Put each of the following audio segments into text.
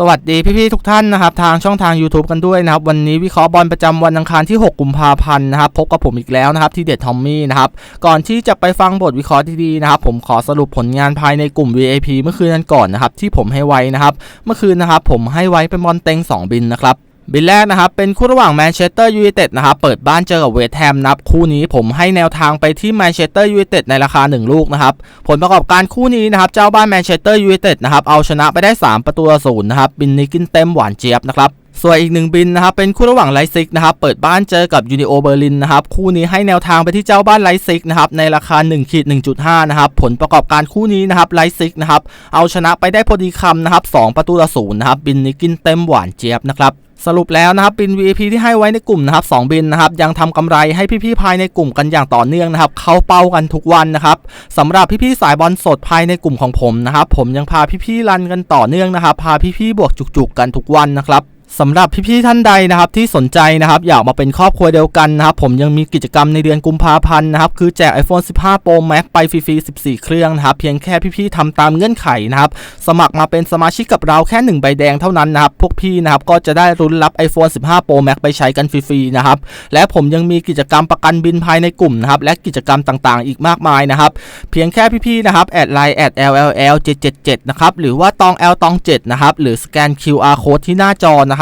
สวัสดีพี่ๆทุกท่านนะครับทางช่องทาง YouTube กันด้วยนะครับวันนี้วิเคราะห์บอลประจำวันอังคารที่ 6 กุมภาพันธ์นะครับพบกับผมอีกแล้วนะครับที่เด็ดทอมมี่นะครับก่อนที่จะไปฟังบทวิเคราะห์ดีๆนะครับผมขอสรุปผลงานภายในกลุ่ม VAP เมื่อคืนนั้นก่อนนะครับที่ผมให้ไว้นะครับเมื่อคืนนะครับผมให้ไว้เป็นบอลเต็ง 2 บินนะครับ บินแรกนะครับเป็นคู่ระหว่างแมนเชสเตอร์ยูไนเต็ดนะครับเปิดบ้านเจอกับเวสต์แฮมนับคู่นี้ผมให้แนวทางไปที่แมนเชสเตอร์ยูไนเต็ดในราคา 1 ลูกนะครับผลประกอบการคู่นี้นะครับเจ้าบ้านแมนเชสเตอร์ยูไนเต็ดนะครับเอาชนะไปได้ 3 ประตูต่อศูนย์นะครับบินนี้กินเต็มหวานเจี๊ยบนะครับส่วนอีกหนึ่งบินนะครับเป็นคู่ระหว่างไลซิกนะครับเปิดบ้านเจอกับยูนิโอเบอร์ลินนะครับคู่นี้ให้แนวทางไปที่เจ้าบ้านไลซิกนะครับในราคา1ขีด1.5นะครับผลประกอบการคู่นี้นะครับไลซิกนะครับเอาชนะไปได้พอดีคำนะครับ2ประตูต่อศูนย์นะครับบินนี้กินเต็มหวานเจี๊ยบนะครับ สรุปแล้วนะครับบิน VIP ที่ให้ไว้ในกลุ่มนะครับ2บินนะครับยังทำกำไรให้พี่ๆภายในกลุ่มกันอย่างต่อเนื่องนะครับเข้าเป้ากันทุกวันนะครับสำหรับพี่ๆสายบอลสดภายในกลุ่มของผมนะครับผมยังพาพี่ๆรันกันต่อเนื่องนะครับพาพี่ๆบวกจุกๆกันทุกวันนะครับ สำหรับพี่ๆท่านใดนะครับที่สนใจนะครับอยากมาเป็นครอบครัวเดียวกันนะครับผมยังมีกิจกรรมในเดือนกุมภาพันธ์นะครับคือแจก iPhone 15 Pro Max ไปฟรีๆ14 เครื่องนะครับเพียงแค่พี่ๆทำตามเงื่อนไขนะครับสมัครมาเป็นสมาชิกกับเราแค่ 1 ใบแดงเท่านั้นนะครับพวกพี่นะครับก็จะได้รุ้นรับ iPhone 15 Pro Max ไปใช้กันฟรีๆนะครับและผมยังมีกิจกรรมประกันบินภายในกลุ่มนะครับและกิจกรรมต่างๆ อีกมากมายนะครับเพียงแค่พี่ๆนะครับแอดไลน์แอด LLL 777นะครับหรือว่าตอง L ตอง7นะครับหรือสแกน QR code ที่หน้าจอนะ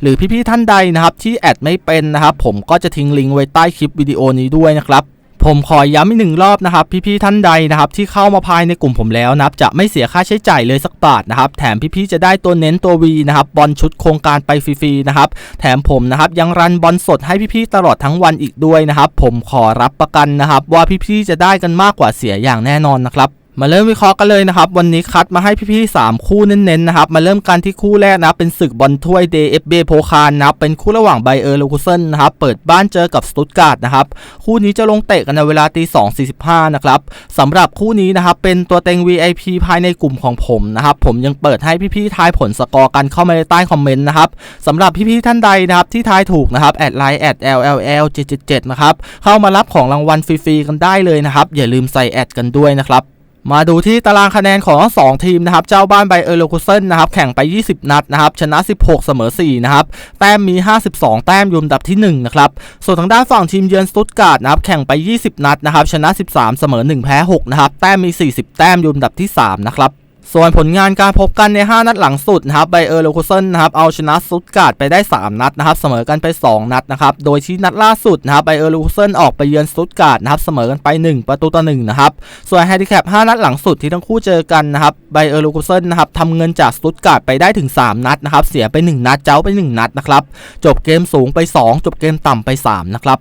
หรือพี่ๆท่านใดนะครับที่แอดไม่เป็นนะครับผมก็จะทิ้งลิงก์ไว้ใต้คลิปวิดีโอนี้ด้วยนะครับผมขอย้ำอีกหนึ่งรอบนะครับ พี่ๆท่านใดนะครับที่เข้ามาภายในกลุ่มผมแล้วนะครับจะไม่เสียค่าใช้จ่ายเลยสักบาทนะครับแถมพี่ๆจะได้ตัวเน้นตัว V นะครับบอลชุดโครงการไปฟรีๆนะครับแถมผมนะครับยังรันบอลสดให้พี่ๆตลอดทั้งวันอีกด้วยนะครับผมขอรับประกันนะครับว่าพี่ๆจะได้กันมากกว่าเสียอย่างแน่นอนนะครับ มาเริ่มวิเคราะห์กันเลยนะครับ วันนี้คัดมาให้พี่ๆ3คู่เน้นๆนะครับ มาเริ่มกันที่คู่แรกนะเป็นศึกบอลถ้วย DFB โพคารนะครับ เป็นคู่ระหว่างไบเออร์เลคูเซนนะครับ เปิดบ้านเจอกับสตุตการ์ดนะครับ คู่นี้จะลงเตะกันในเวลาตี2.45นะครับสำหรับคู่นี้นะครับ เป็นตัวเต็ง VIP ภายในกลุ่มของผมนะครับ ผมยังเปิดให้พี่ๆทายผลสกอร์กันเข้ามาในใต้คอมเมนต์นะครับสำหรับพี่ๆท่านใดนะครับที่ทายถูกนะครับแอดไลน์แอด LLL 777นะครับเข้ามารับของรางวัลฟรีๆกันได้เลยนะครับอย่าลืมใส่แอดกันด้วยนะครับ มาดูที่ตารางคะแนนของทั้งสองทีมนะครับ เจ้าบ้านไบเออร์เลคูเซนนะครับ แข่งไป 20 นัดนะครับ ชนะ 16 เสมอ 4 นะครับ แต้มมี 52 แต้มอยุมดับที่ 1 นะครับ ส่วนทางด้านฝั่งทีมเยือนสตุตการ์ดนะครับ แข่งไป 20 นัดนะครับ ชนะ 13 เสมอ 1 แพ้ 6 นะครับ แต้มมี 40 แต้มอยุมดับที่ 3 นะครับ ส่วนผลงานการพบกันใน 5 นัดหลังสุดนะครับไบเออร์เลคูเซนนะครับเอาชนะสตุตการ์ดไปได้ 3 นัดนะครับเสมอกันไป 2 นัดนะครับโดยที่นัดล่าสุดนะครับไบเออร์เลคูเซนออกไปเยือนสตุตการ์ดนะครับเสมอกันไป 1 ประตูต่อ1นะครับส่วนแฮนดิแคป5นัดหลังสุดที่ทั้งคู่เจอกันนะครับไบเออร์เลคูเซนนะครับทำเงินจากสตุตการ์ดไปได้ถึง 3 นัดนะครับเสียไป 1 นัดเจ้าไป 1 นัดนะครับจบเกมสูงไป 2 จบเกมต่ำไป3นะครับ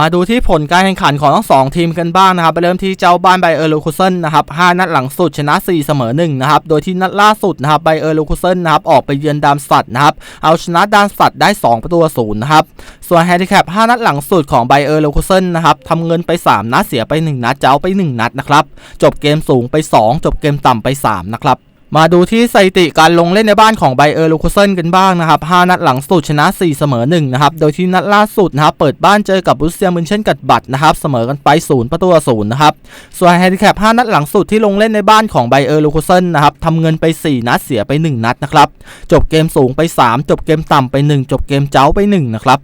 มาดูที่ผลการแข่งขันของทั้งสองทีมกันบ้างนะครับ ไปเริ่มที่เจ้าบ้านไบเออร์ลูคูเซนนะครับ5นัดหลังสุดชนะ 4 เสมอ1นะครับ โดยที่นัดล่าสุดนะครับไบเออร์ลูคูเซนนะครับออกไปเยือนดามสัตนะครับ เอาชนะดามสัตได้ 2 ประตูศูนย์นะครับ ส่วนแฮนดิแคป5นัดหลังสุดของไบเออร์ลูคูเซนนะครับทำเงินไป 3 นัดเสียไป 1 นัดเจ้าไป 1 นัดนะครับ จบเกมสูงไป 2 จบเกมต่ำไป 3 นะครับ มาดูที่สถิติการลงเล่นในบ้านของไบเออร์ลูคเซนกันบ้างนะครับ 5 นัดหลังสุดชนะ 4 เสมอ 1 นะครับ โดยที่นัดล่าสุดนะครับ เปิดบ้านเจอกับบรูเซียมุนเช่นกัดบัตนะครับ เสมอกันไป 0 ประตูต่อ0นะครับ ส่วนแฮนดิแคป 5 นัดหลังสุดที่ลงเล่นในบ้านของไบเออร์ลูคเซนนะครับทำเงินไป 4 นัดเสียไป 1 นัดนะครับ จบเกมสูงไป 3 จบเกมต่ำไป 1 จบเกมเจ้าไป 1 นะครับ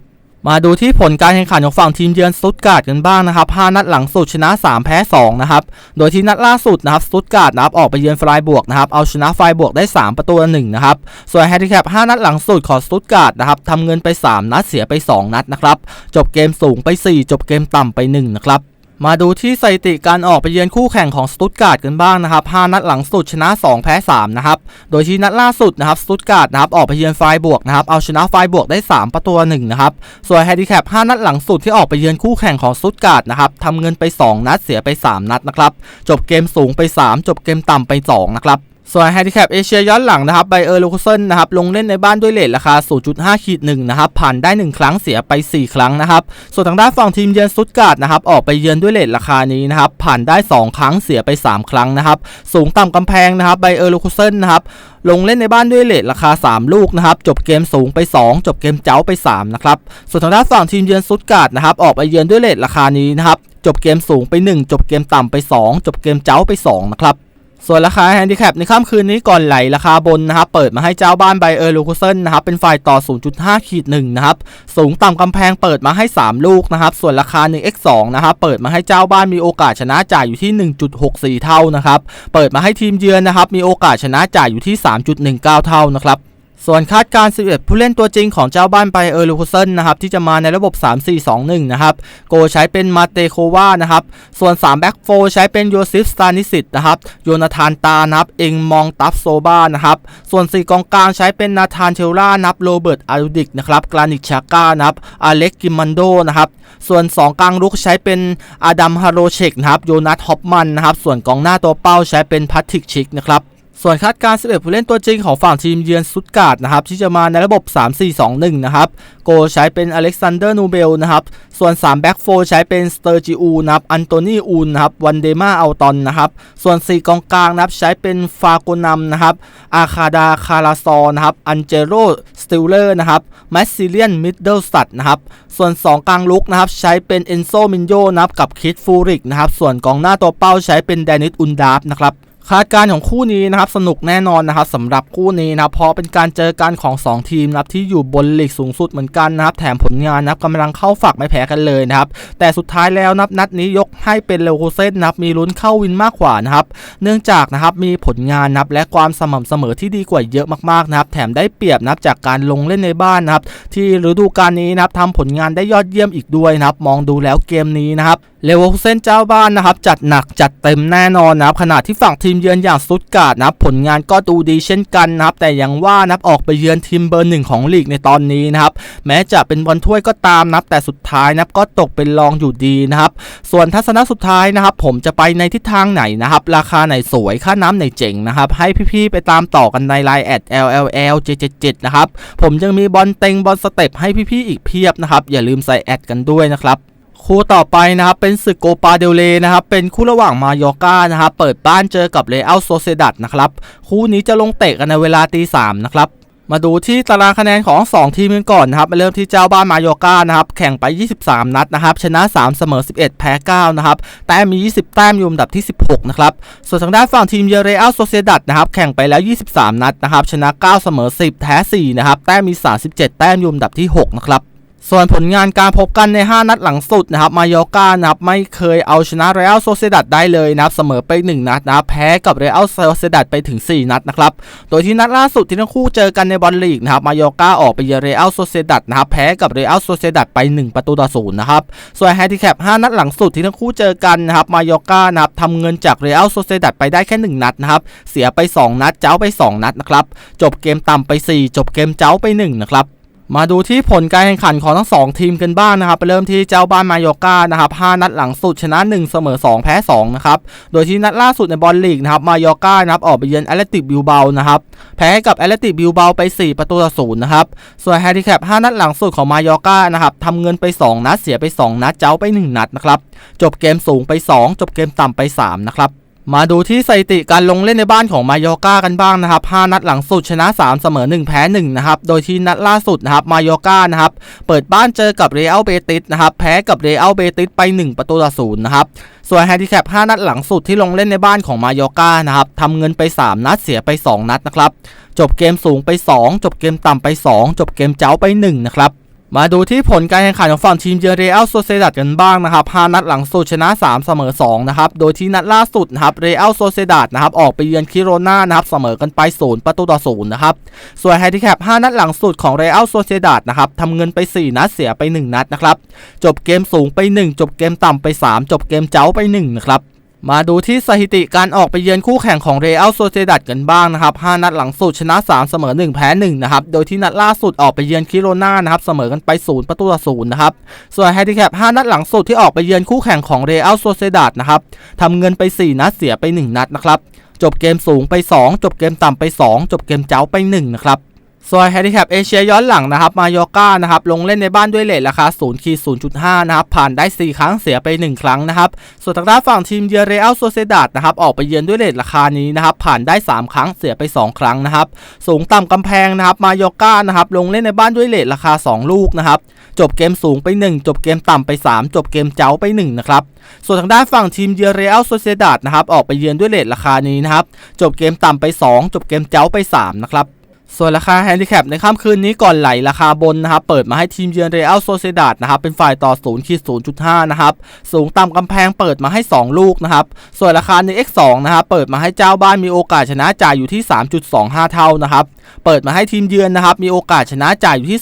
มาดูที่ผลการแข่งขันของฝั่งทีมเยือนสตุตการ์ดกันบ้างนะครับ 5 นัดหลังสุดชนะ 3 แพ้ 2 นะครับ โดยที่นัดล่าสุดนะครับสตุตการ์ดนะครับออกไปเยือนไฟบวกนะครับ เอาชนะไฟบวกได้ 3 ประตูต่อ1นะครับ ส่วนแฮนดิแคป5นัดหลังสุดของสตุตการ์ดนะครับทำเงินไป 3 นัดเสียไป 2 นัดนะครับ จบเกมสูงไป 4 จบเกมต่ำไป 1 นะครับ มาดูที่สถิติการออกไปเยือนคู่แข่งของสตุตการ์ดกันบ้างนะครับ5นัดหลังสุดชนะ 2 แพ้ 3 นะครับ โดยที่นัดล่าสุดนะครับสตุตการ์ดนะครับออกไปเยือนไฟบวกนะครับเอาชนะไฟบวกได้ 3 ประตูหนึ่งนะครับ ส่วนแฮนดิแคป5นัดหลังสุดที่ออกไปเยือนคู่แข่งของสตุตการ์ดนะครับทำเงินไป 2 นัดเสียไป 3 นัดนะครับ จบเกมสูงไป 3 จบเกมต่ำไป 2 นะครับ ส่วนแฮนดิแคปเอเชียย้อนหลังนะครับไบเออร์ลูคเซนนะครับลงเล่นในบ้านด้วยเลทราคา 0.5ขีด1นะครับผ่านได้ 1 ครั้งเสียไป 4 ครั้งนะครับส่วนทางด้านฝั่งทีมเยือนสตุตการ์ดนะครับออกไปเยือนด้วยเลทราคานี้นะครับผ่านได้ 2 ครั้งเสียไป 3 ครั้งนะครับสูงต่ำกำแพงนะครับไบเออร์ลูคเซนนะครับลงเล่นในบ้านด้วยเลทราคา 3 ลูกนะครับจบเกมสูงไป 2 จบเกมเจ้าไป3นะครับส่วนทางด้านฝั่งทีมเยือนสตุตการ์ดนะครับออกไปเยือนด้วยเลทราคานี้นะครับจบเกมสูงไป 1 จบเกมต่ำไป 2 จบเกมเจ้าไป2นะครับ ส่วนราคาแฮนดิแคปในค่ำคืนนี้ก่อนไหลราคาบนนะครับเปิดมาให้เจ้าบ้านไบเออร์ลูคูเซนนะครับเป็นฝ่ายต่อ 0.5ขีด1นะครับสูงต่ำกำแพงเปิดมาให้ 3 ลูกนะครับส่วนราคา 1x2 นะครับเปิดมาให้เจ้าบ้านมีโอกาสชนะจ่ายอยู่ที่ 1.64 เท่านะครับเปิดมาให้ทีมเยือนนะครับมีโอกาสชนะจ่ายอยู่ที่ 3.19 เท่านะครับ ส่วนคาดการณ์11 ผู้เล่นตัวจริงของเจ้าบ้านไปเออร์ลูคเซนนะครับที่จะมาในระบบ 3-4-2-1 นะครับโกใช้เป็นมาเตโควานะครับส่วน 3 แบ็กโฟใช้เป็นโยซิฟสตานิสิตนะครับโยนาธานตานับเองมองตัฟโซบานะครับส่วน 4 กองกลางใช้เป็นนาธานเชลล่านับโรเบิร์ตอารูดิกนะครับกรานิชาก้านับอเล็กกิมมันโดนะครับส่วน 2 กลางรุกใช้เป็นอาดัมฮาโรเชกนะครับโยนัทฮอปมันนะครับส่วนกองหน้าตัวเป้าใช้เป็นพัตติกชิกนะครับ ส่วนคาดการณ์11ผู้เล่นตัวจริงของฝั่งทีมเยือนซุตการ์ดนะครับที่จะมาในระบบ 3-4-2-1 นะครับ โกใช้เป็นอเล็กซานเดอร์นูเบลนะครับ ส่วน3แบ็กโฟใช้เป็นสเตอร์จิอูนะครับอันโตนีอูนนะครับวันเดมาอัลตอนนะครับ ส่วน 4 กองกลางนะครับใช้เป็นฟาโกนัมนะครับอาคาดาคาราซอนะครับอันเจโรสติลเลอร์นะครับแมสซิเลียนมิดเดิลสตัดนะครับส่วน 2 กลางลุกนะครับใช้เป็นเอนโซมินโยนะครับกับคิดฟูริกนะครับส่วนกองหน้าตัวเป้าใช้เป็นแดนิสอุนดาฟนะครับ คาดการของคู่นี้นะครับสนุกแน่นอนนะครับสำหรับคู่นี้นะครับเพราะเป็นการเจอกันของ 2 ทีมนะครับที่อยู่บนลีกสูงสุดเหมือนกันนะครับแถมผลงานนะครับกำลังเข้าฝักไม่แพ้กันเลยนะครับแต่สุดท้ายแล้วนับนัดนี้ยกให้เป็นเลโคเซนนะครับมีลุ้นเข้าวินมากกว่านะครับเนื่องจากนะครับมีผลงานนับและความสม่ำเสมอที่ดีกว่าเยอะมากๆนะครับแถมได้เปรียบนับจากการลงเล่นในบ้านนะครับที่ฤดูกาลนี้นะครับทำผลงานได้ยอดเยี่ยมอีกด้วยนะครับมองดูแล้วเกมนี้นะครับเลเวอร์คูเซนเจ้าบ้านนะครับจัดหนักจัดเต็มแน่นอนนะครับขณะที่ฝั่งทีมเยือนอย่างสตุตการ์ดนะครับผลงานก็ดูดีเช่นกันนะครับแต่ยังว่านับออกไปเยือนทีมเบอร์หนึ่งของลีกในตอนนี้นะครับแม้จะเป็นบอลถ้วยก็ตามนับแต่สุดท้ายนับก็ตกเป็นรองอยู่ดีนะครับส่วนทัศนะสุดท้ายนะครับผมจะไปในทิศทางไหนนะครับราคาไหนสวยค่าน้ำไหนเจ๋งนะครับให้พี่ๆไปตามต่อกันในไลน์แอด LLL 777นะครับผมยังมีบอลเต็งบอลสเต็ปให้พี่ๆอีกเพียบนะครับอย่าลืมใส่แอดกันด้วยนะครับ คู่ต่อไปนะครับเป็นศึกโกปาเดลเลนะครับเป็นคู่ระหว่างมายอร์กานะครับเปิดบ้านเจอกับเรอัลโซเซดัดนะครับคู่นี้จะลงเตะกันในเวลาตีสามนะครับมาดูที่ตารางคะแนนของ 2 ทีมกันก่อนนะครับมาเริ่มที่เจ้าบ้านมายอร์กานะครับแข่งไป 23 นัดนะครับชนะ 3 เสมอ 11 แพ้ 9 นะครับแต้มมี 20 แต้มอยู่อันดับที่ 16 นะครับ ส่วนทางด้านฝั่งทีมเยเรอัลโซเซดัดนะครับแข่งไปแล้ว 23 นัดนะครับชนะ 9 เสมอ 10 แพ้ 4 นะครับแต้มมี 37 แต้มอยู่อันดับที่ 6 นะครับ ส่วนผลงานการพบกันใน 5 นัดหลังสุดนะครับมายอกานะครับไม่เคยเอาชนะเรอัลโซเซดัดได้เลยนะครับเสมอไป 1 นัดนะครับแพ้กับเรอัลโซเซดัดไปถึง 4 นัดนะครับโดยที่นัดล่าสุดที่ทั้งคู่เจอกันในบอลลีกนะครับมายอกาออกไปเยือนเรอัลโซเซดัดนะครับแพ้กับเรอัลโซเซดัดไป 1 ประตูต่อศูนย์นะครับส่วนแฮนดิแคป5นัดหลังสุดที่ทั้งคู่เจอกันนะครับมายอกานะครับทำเงินจากเรอัลโซเซดัดไปได้แค่ 1 นัดนะครับเสียไป 2 นัดเจ้าไป 2 นัดนะครับจบเกมต่ำไป 4 จบเกมเจ้าไป1นะครับ มาดูที่ผลการแข่งขันของทั้ง 2 ทีมกันบ้างนะครับไปเริ่มที่เจ้าบ้านมายอร์กานะครับ5นัดหลังสุดชนะ 1 เสมอ 2 แพ้ 2 นะครับ โดยที่นัดล่าสุดในบอลลีกนะครับมายอร์กานะครับออกไปเยือนแอตเลติกบิลเบานะครับแพ้กับแอตเลติกบิลเบาไป 4 ประตูต่อศูนย์นะครับส่วนแฮนดิแคป5นัดหลังสุดของมายอร์กานะครับทำเงินไป 2 นัดเสียไป 2 นัดเจ้าไป 1 นัดนะครับจบเกมสูงไป 2 จบเกมต่ำไป 3 นะครับ มาดูที่สถิติการลงเล่นในบ้านของมายอร์กากันบ้างนะครับ 5 นัดหลังสุดชนะ 3 เสมอ 1 แพ้ 1 นะครับ โดยที่นัดล่าสุดนะครับมายอร์กานะครับ เปิดบ้านเจอกับเรอัลเบติสนะครับ แพ้กับเรอัลเบติสไป 1 ประตูต่อศูนย์นะครับ ส่วนแฮนดิแคป 5 นัดหลังสุดที่ลงเล่นในบ้านของมายอร์กานะครับทำเงินไป 3 นัดเสียไป 2 นัดนะครับ จบเกมสูงไป 2 จบเกมต่ำไป 2 จบเกมเจ้าไป 1 นะครับ มาดูที่ผลการแข่งขันของฝั่งทีมเยเรอัลโซเซดัดกันบ้างนะครับ5นัดหลังสุดชนะ 3 เสมอ2นะครับ โดยที่นัดล่าสุดนะครับเรอัลโซเซดัดนะครับออกไปเยือนคิโรนานะครับเสมอกันไป 0 ประตูต่อ 0 นะครับ ส่วนแฮนดิแคป5นัดหลังสุดของเรอัลโซเซดัดนะครับทำเงินไป 4 นัดเสียไป 1 นัดนะครับ จบเกมสูงไป 1 จบเกมต่ำไป 3 จบเกมเจ้าไป1นะครับ มาดูที่สถิติการออกไปเยือนคู่แข่งของเรอัลโซเซดัดกันบ้างนะครับ 5 นัดหลังสุดชนะ 3 เสมอ 1 แพ้ 1 นะครับ โดยที่นัดล่าสุดออกไปเยือนคิโรนานะครับ เสมอกันไป 0 ประตูต่อ0นะครับ ส่วนแฮนดิแคป 5 นัดหลังสุดที่ออกไปเยือนคู่แข่งของเรอัลโซเซดัดนะครับทำเงินไป 4 นัดเสียไป 1 นัดนะครับ จบเกมสูงไป 2 จบเกมต่ำไป 2 จบเกมเจ้าไป 1 นะครับ ส่วนแฮนดิแคปเอเชียย้อนหลังนะครับ มายอก้านะครับ ลงเล่นในบ้านด้วยเลทราคา0ขีด0.5 นะครับ ผ่านได้ 4 ครั้งเสียไป 1 ครั้งนะครับ ส่วนทางด้านฝั่งทีมเยเรอัลโซเซดาดนะครับ ออกไปเยือนด้วยเลทราคานี้นะครับ ผ่านได้ 3 ครั้งเสียไป 2 ครั้งนะครับ สูงต่ำกำแพงนะครับ มายอก้านะครับ ลงเล่นในบ้านด้วยเลทราคา 2 ลูกนะครับ จบเกมสูงไป 1 จบเกมต่ำไป 3 จบเกมเจ้าไป 1 นะครับ ส่วนทางด้านฝั่งทีมเยเรอัลโซเซดาดนะครับ ออกไปเยือนด้วยเลทราคานี้นะครับ จบเกมต่ำไป 2 จบเกมเจ้าไป 3 นะครับ ส่วนราคาแฮนดิแคปในค่ำคืนนี้ก่อนไหลราคาบนนะครับเปิดมาให้ทีมเยือนเรอัลโซเซดาดนะครับเป็นฝ่ายต่อ0ขีดศูนะครับสูงต่ำกำแพงเปิดมาให้ 2 ลูกนะครับส่วนราคาใน X2 นะครับเปิดมาให้เจ้าบ้านมีโอกาสชนะจ่ายอยู่ที่ 3.25 เท่านะครับเปิดมาให้ทีมเยือนนะครับมีโอกาสชนะจ่ายอยู่ที่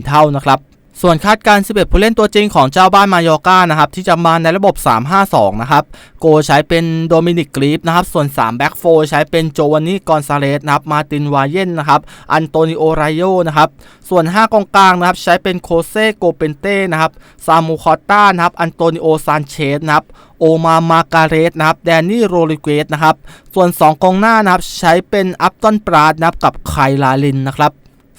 2.31 เท่านะครับ ส่วนคาดการณ์11 ผู้เล่นตัวจริงของเจ้าบ้านมายอร์ก้านะครับที่จะมาในระบบ 352 นะครับ โกใช้เป็นโดมินิกกรีฟนะครับ ส่วน 3 แบ็กโฟใช้เป็นโจวานนี่กอนซาเลสนะครับ มาตินวาเยนนะครับ อันโตนิโอไรโยนะครับ ส่วน 5 กองกลางนะครับ ใช้เป็นโคเซโกเปนเต้นะครับ ซามูคอต้านะครับ อันโตนิโอซานเชสนะครับ โอมามาการเรสนะครับ แดนนี่โรลิเกสนะครับ ส่วน 2 กองหน้านะครับ ใช้เป็นอัปตันปราดนะครับ กับไคลาลินนะครับ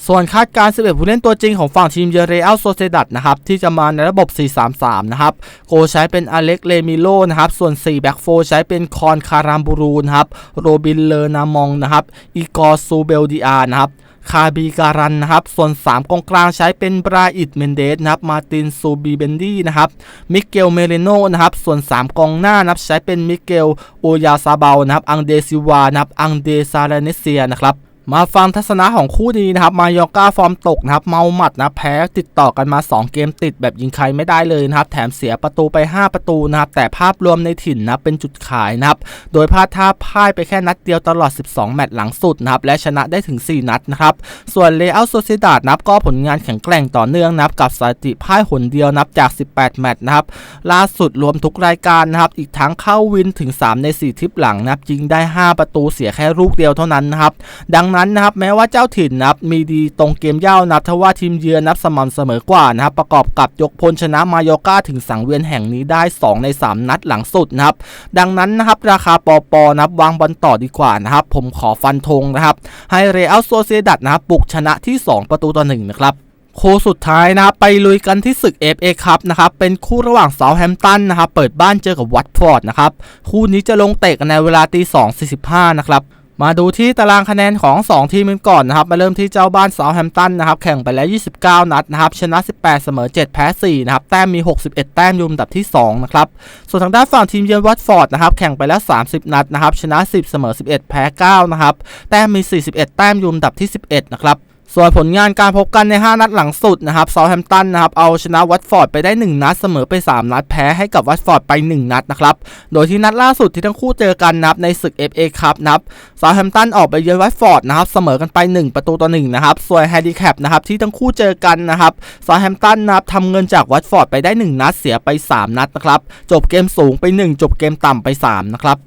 ส่วนคาดการณ์11ผู้เล่นตัวจริงของฝั่งทีมเยเรอัลโซเซดัตนะครับที่จะมาในระบบ 433 นะครับโกใช้เป็นอเล็กเลมิโลนะครับส่วน4แบ็กโฟใช้เป็นคอนคารามบูรูนะครับโรบินเลนามองนะครับอีกอร์ซูเบลดิอานะครับคาบีการันนะครับ ส่วน 3กองกลางใช้เป็นบราอิดเมนเดสนะครับมาตินซูบีเบนดี้นะครับมิเกลเมเลโนนะครับส่วน 3กองหน้านะครับใช้เป็นมิเกลโอยาซาเบานะครับอังเดซิวานะครับอังเดซาเลเนเซียนะครับ มาฟังทัศนะของคู่นี้นะครับ มายอก้าฟอร์มตกนะครับ เมาหมัดนะแพ้ติดต่อกันมา 2 เกมติดแบบยิงใครไม่ได้เลยนะครับ แถมเสียประตูไป 5 ประตูนะครับ แต่ภาพรวมในถิ่นนะเป็นจุดขายนะครับ โดยพลาดท่าพ่ายไปแค่นัดเดียวตลอด 12 แมตช์หลังสุดนะครับ และชนะได้ถึง 4 นัดนะครับ ส่วนเลอัลโซซิดาดนับก็ผลงานแข็งแกร่งต่อเนื่องนับกับสถิติพ่ายหนเดียวนับจาก 18 แมตช์นะครับ ล่าสุดรวมทุกรายการนะครับ อีกทั้งเข้าวินถึง 3 ใน 4 ทิปหลังนับยิงได้ 5 ประตูเสียแค่ลูกเดียวเท่านั้นนะครับ ดังนั้นนะครับแม้ว่าเจ้าถิ่นนะครับมีดีตรงเกมเย่านับทว่าทีมเยือนนับสม่ำเสมอกว่านะครับประกอบกับยกพลชนะมายอกาถึงสังเวียนแห่งนี้ได้ 2 ใน 3 นัดหลังสุดนะครับดังนั้นนะครับราคาปอปอนับวางบอลต่อดีกว่านะครับผมขอฟันธงนะครับให้เรอัลโซเซดัตนะครับบุกชนะที่ 2 ประตูต่อ1นะครับคู่สุดท้ายนะครับไปลุยกันที่ศึก FA ครับนะครับเป็นคู่ระหว่างเซาแฮมตันนะครับเปิดบ้านเจอกับวัตฟอร์ดนะครับคู่นี้จะลงเตะกันในเวลาตี2.45นะครับ มาดูที่ตารางคะแนนของ 2 ทีมกันก่อนนะครับ มาเริ่มที่เจ้าบ้านเซาแฮมตันนะครับ แข่งไปแล้ว 29 นัดนะครับ ชนะ 18 เสมอ 7 แพ้ 4 นะครับ แต้มมี 61 แต้มอยุมดับที่ 2 นะครับ ส่วนทางด้านฝั่งทีมเยือนวัตฟอร์ดนะครับ แข่งไปแล้ว 30 นัดนะครับ ชนะ 10 เสมอ 11 แพ้ 9 นะครับ แต้มมี 41 แต้มอยุมดับที่ 11 นะครับ ส่วนผลงานการพบกันใน 5 นัดหลังสุดนะครับเซาแฮมตันนะครับเอาชนะวัตฟอร์ดไปได้ 1 นัดเสมอไป 3 นัดแพ้ให้กับวัตฟอร์ดไป 1 นัดนะครับโดยที่นัดล่าสุดที่ทั้งคู่เจอกันนะครับในศึก FA ครับนะครับเซาแฮมตันออกไปเยือนวัตฟอร์ดนะครับเสมอกันไป 1 ประตูต่อ1นะครับส่วนแฮนดิแคปนะครับที่ทั้งคู่เจอกันนะครับเซาแฮมตันนะครับทำเงินจากวัตฟอร์ดไปได้ 1 นัดเสียไป 3 นัดนะครับจบเกมสูงไป 1 จบเกมต่ำไป3นะครับ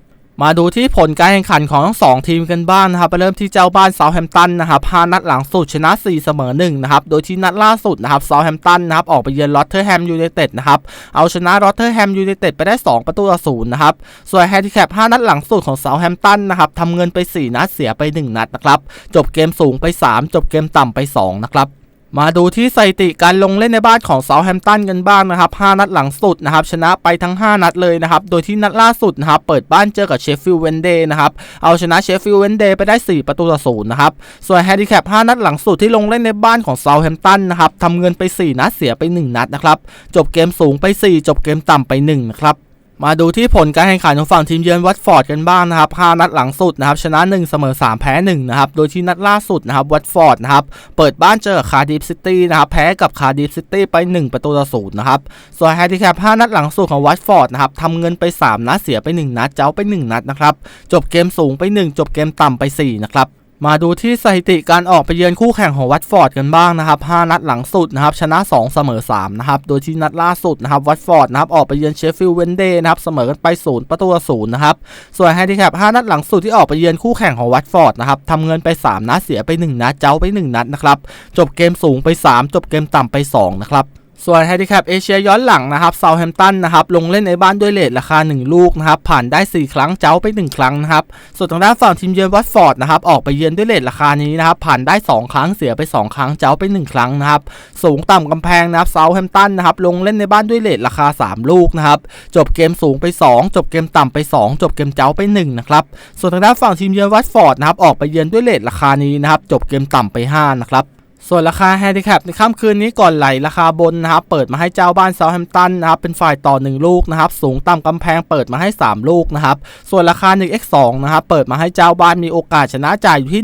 มาดูที่ผลการแข่งขันของทั้งสองทีมกันบ้างนะครับไปเริ่มที่เจ้าบ้านเซาแฮมตันนะครับ5นัดหลังสุดชนะ 4 เสมอ1นะครับ โดยที่นัดล่าสุดนะครับเซาแฮมตันนะครับออกไปเยือนลอตเทอร์แฮมยูไนเต็ดนะครับ เอาชนะลอตเทอร์แฮมยูไนเต็ดไปได้ 2 ประตูต่อศูนย์นะครับ ส่วนแฮนดิแคป5นัดหลังสุดของเซาแฮมตันนะครับทำเงินไป 4 นัดเสียไป 1 นัดนะครับ จบเกมสูงไป 3 จบเกมต่ำไป 2 นะครับ มาดูที่สถิติการลงเล่นในบ้านของเซาแฮมตันกันบ้างนะครับ 5 นัดหลังสุดนะครับชนะไปทั้ง 5 นัดเลยนะครับ โดยที่นัดล่าสุดนะครับเปิดบ้านเจอกับเชฟฟิลด์เวนเดย์นะครับ เอาชนะเชฟฟิลด์เวนเดย์ไปได้ 4 ประตูต่อศูนย์นะครับ ส่วนแฮนดิแคป 5 นัดหลังสุดที่ลงเล่นในบ้านของเซาแฮมตันนะครับทำเงินไป 4 นัดเสียไป 1 นัดนะครับ จบเกมสูงไป 4 จบเกมต่ำไป1นะครับ มาดูที่ผลการแข่งขันของฝั่งทีมเยือนวัตฟอร์ดกันบ้างนะครับ 5 นัดหลังสุดนะครับ ชนะ 1 เสมอ 3 แพ้ 1 นะครับ โดยที่นัดล่าสุดนะครับ วัตฟอร์ดนะครับ เปิดบ้านเจอกับคาร์ดิฟซิตี้นะครับ แพ้กับคาร์ดิฟซิตี้ไป 1 ประตูต่อศูนย์นะครับ ส่วนแฮนดิแคป 5 นัดหลังสุดของวัตฟอร์ดนะครับทำเงินไป 3 นัด เสียไป 1 นัด เจ้าไป 1 นัดนะครับ จบเกมสูงไป 1 จบเกมต่ำไป 4 นะครับ มาดูที่สถิติการออกไปเยือนคู่แข่งของวัตฟอร์ดกันบ้างนะครับ 5 นัดหลังสุดนะครับชนะ 2 เสมอ 3 นะครับ โดยที่นัดล่าสุดนะครับวัตฟอร์ดนะครับออกไปเยือนเชฟฟิลด์เวนเดย์นะครับเสมอกันไป 0 ประตูต่อ0นะครับ ส่วนแฮนดิแคป5นัดหลังสุดที่ออกไปเยือนคู่แข่งของวัตฟอร์ดนะครับทำเงินไป 3 นัดเสียไป 1 นัดเจ้าไป 1 นัดนะครับ จบเกมสูงไป 3 จบเกมต่ำไป 2 นะครับ ส่วนแฮนดิแคปเอเชียย้อนหลังนะครับเซาแฮมตันนะครับลงเล่นในบ้านด้วยเลทราคา 1 ลูกนะครับผ่านได้ 4 ครั้งเจ้าไป 1 ครั้งนะครับส่วนทางด้านฝั่งทีมเยือนวัตฟอร์ดนะครับออกไปเยือนด้วยเลทราคานี้นะครับผ่านได้ 2 ครั้งเสียไป 2 ครั้งเจ้าไป 1 ครั้งนะครับสูงต่ำกำแพงนะครับเซาแฮมตันนะครับลงเล่นในบ้านด้วยเลทราคา 3 ลูกนะครับจบเกมสูงไป 2 จบเกมต่ำไป 2 จบเกมเจ้าไป1นะครับส่วนทางด้านฝั่งทีมเยือนวัตฟอร์ดนะครับออกไปเยือนด้วยเลทราคานี้นะครับจบเกมต่ำไป5นะครับ ส่วนราคาแฮนดิแคปในค่ำคืนนี้ก่อนไหลราคาบนนะครับ เปิดมาให้เจ้าบ้านเซาแฮมตันนะครับ เป็นฝ่ายต่อ 1 ลูกนะครับ สูงต่ำกำแพงเปิดมาให้ 3 ลูกนะครับ ส่วนราคา 1x2 นะครับ เปิดมาให้เจ้าบ้านมีโอกาสชนะจ่ายอยู่ที่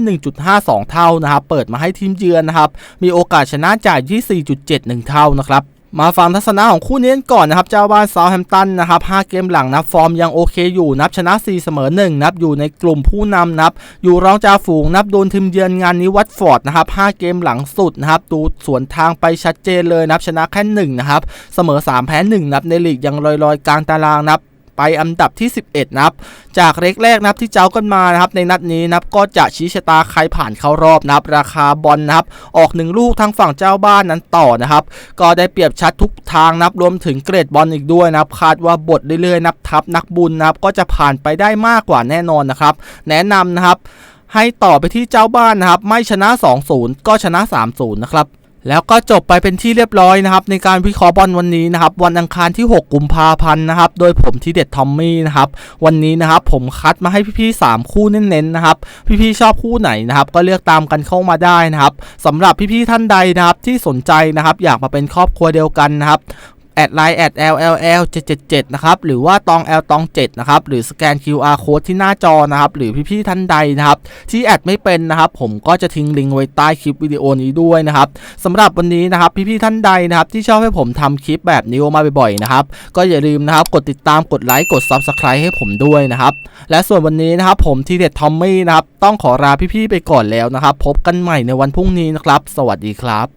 1.52 เท่านะครับ เปิดมาให้ทีมเยือนนะครับ มีโอกาสชนะจ่ายที่ 4.71 เท่านะครับ มาฟังทัศนะของคู่นี้กันก่อนนะครับ เจ้าบ้านเซาแฮมตันนะครับ5เกมหลังนับฟอร์มยังโอเคอยู่นับชนะ 4 เสมอ 1 นับอยู่ในกลุ่มผู้นำนับ อยู่รองจ่าฝูงนับโดนทีมเยือนงานนี้วัตฟอร์ดนะครับ5เกมหลังสุดนะครับดูสวนทางไปชัดเจนเลยนับชนะแค่1นะครับเสมอ 3 แพ้ 1 นับในลีกยังลอยๆ กลางตารางนับ ไปอันดับที่ 11นะครับจากเล็กแรกนะครับที่เจ้ากันมานะครับในนัดนี้นะครับก็จะชี้ชะตาใครผ่านเข้ารอบนะครับราคาบอลนะครับออกหนึ่งลูกทางฝั่งเจ้าบ้านนั้นต่อนะครับก็ได้เปรียบชัดทุกทางนะครับรวมถึงเกรดบอลอีกด้วยนะครับคาดว่าบทเรื่อยๆนับทับนักบุญนะครับก็จะผ่านไปได้มากกว่าแน่นอนนะครับ แนะนำนะครับให้ต่อไปที่เจ้าบ้านนะครับ ไม่ชนะ 2-0 ก็ชนะ 3-0 นะครับ แล้วก็จบไปเป็นที่เรียบร้อยนะครับ ในการวิเคราะห์บอลวันนี้นะครับ วันอังคารที่ 6 กุมภาพันธ์นะครับ โดยผมทีเด็ดทอมมี่นะครับ วันนี้นะครับผมคัดมาให้พี่ๆ3คู่เน้นๆนะครับ พี่ๆชอบคู่ไหนนะครับ ก็เลือกตามกันเข้ามาได้นะครับสำหรับพี่ๆท่านใดนะครับที่สนใจนะครับ อยากมาเป็นครอบครัวเดียวกันนะครับ แอดไลน์แอด LLL 777นะครับหรือว่าตอง L ตอง7นะครับหรือสแกน QR code ที่หน้าจอนะครับหรือพี่ๆท่านใดนะครับที่แอดไม่เป็นนะครับผมก็จะทิ้งลิงก์ไว้ใต้คลิปวิดีโอนี้ด้วยนะครับสำหรับวันนี้นะครับพี่ๆท่านใดนะครับที่ชอบให้ผมทำคลิปแบบนี้มาบ่อยๆนะครับก็อย่าลืมนะครับกดติดตามกดไลค์กด Subscribe ให้ผมด้วยนะครับและส่วนวันนี้นะครับผมทีเด็ดทอมมี่นะครับต้องขอลาพี่ๆไปก่อนแล้วนะครับพบกันใหม่ในวันพรุ่งนี้นะครับ สวัสดีครับ